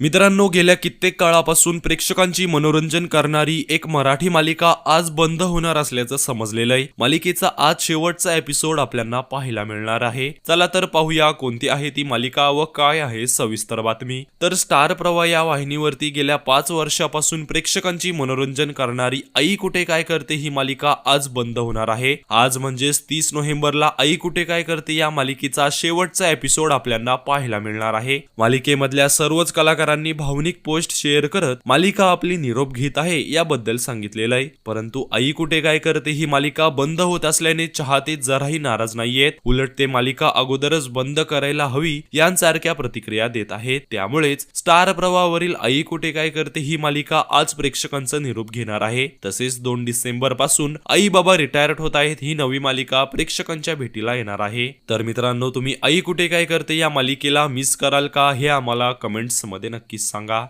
मित्रांनो गेल्या कित्येक काळापासून प्रेक्षकांची मनोरंजन करणारी एक मराठी मालिका आज बंद होणार असल्याचं समजलेलं आहे. मालिकेचा आज शेवटचा एपिसोड आपल्याला पाहायला मिळणार आहे. चला तर पाहूया कोणती आहे ती मालिका व काय आहे सविस्तर बातमी. तर स्टार प्रवाह या वाहिनीवरती गेल्या पाच वर्षापासून प्रेक्षकांची मनोरंजन करणारी आई कुठे काय करते ही मालिका आज बंद होणार आहे. आज म्हणजेच तीस नोव्हेंबरला आई कुठे काय करते या मालिकेचा शेवटचा एपिसोड आपल्याला पाहायला मिळणार आहे. मालिकेमधल्या सर्वच कलाकार कलाकारांनी भावनिक पोस्ट शेअर करत मालिका आपली निरोप घेत आहे याबद्दल सांगितलेलं आहे. परंतु आई कुठे काय करते ही मालिका बंद होत असल्याने चाहते जराही नाराज नाहीयेत. उलट ते मालिका अगोदरच बंद करायला हवी यांसारख्या प्रतिक्रिया देत आहेत. त्यामुळेच स्टार प्रवाहावरील आई कुठे काय करते ही मालिका आज प्रेक्षकांचा निरोप घेणार आहे. तसेच दोन डिसेंबरपासून आई बाबा रिटायर्ड होत आहेत ही नवी मालिका प्रेक्षकांच्या भेटीला येणार आहे. तर मित्रांनो तुम्ही आई कुठे काय करते या मालिकेला मिस कराल का हे आम्हाला कमेंट्समध्ये नक्कीच सांगा.